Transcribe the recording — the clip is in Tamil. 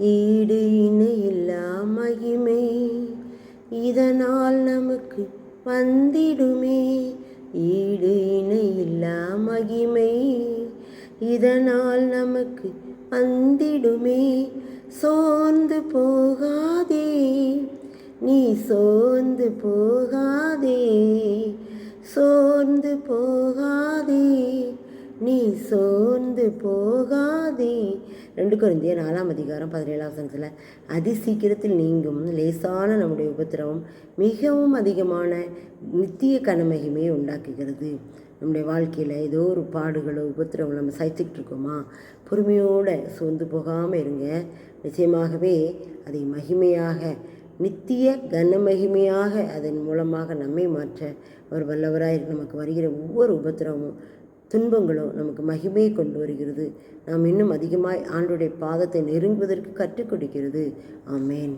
ஈடு இணையில்லா மகிமை. இதனால் நமக்கு வந்திடுமே. ஈடு இணையில்லா மகிமை. இதனால் நமக்கு வந்திடுமே. சோர்ந்து போகாதே. நீ சோர்ந்து போகாதே. நீ சோர்ந்து போகாதே. ரெண்டு குறைந்திய நாலாம் அதிகாரம் பதினேழாம் வசனத்தில் அதி சீக்கிரத்தில் நீங்கும் லேசான நம்முடைய உபத்திரவம் மிகவும் அதிகமான நித்திய கனமகிமையை உண்டாக்குகிறது. நம்முடைய வாழ்க்கையில் ஏதோ ஒரு பாடுகளோ உபத்திரவம் நம்ம சகிச்சுக்கிட்டு இருக்கோமா? பொறுமையோடு சோர்ந்து போகாமல் இருங்க. நிச்சயமாகவே அதை மகிமையாக நித்திய கனமகிமையாக அதன் மூலமாக நம்மை மாற்ற அவர் வல்லவராய் நமக்கு வருகிற ஒவ்வொரு உபத்திரமும் துன்பங்களோ நமக்கு மகிமையை கொண்டு வருகிறது. நாம் இன்னும் அதிகமாய் ஆண்டுடைய பாதத்தை நெருங்குவதற்கு கற்றுக் கொடுக்கிறது. ஆமேன்.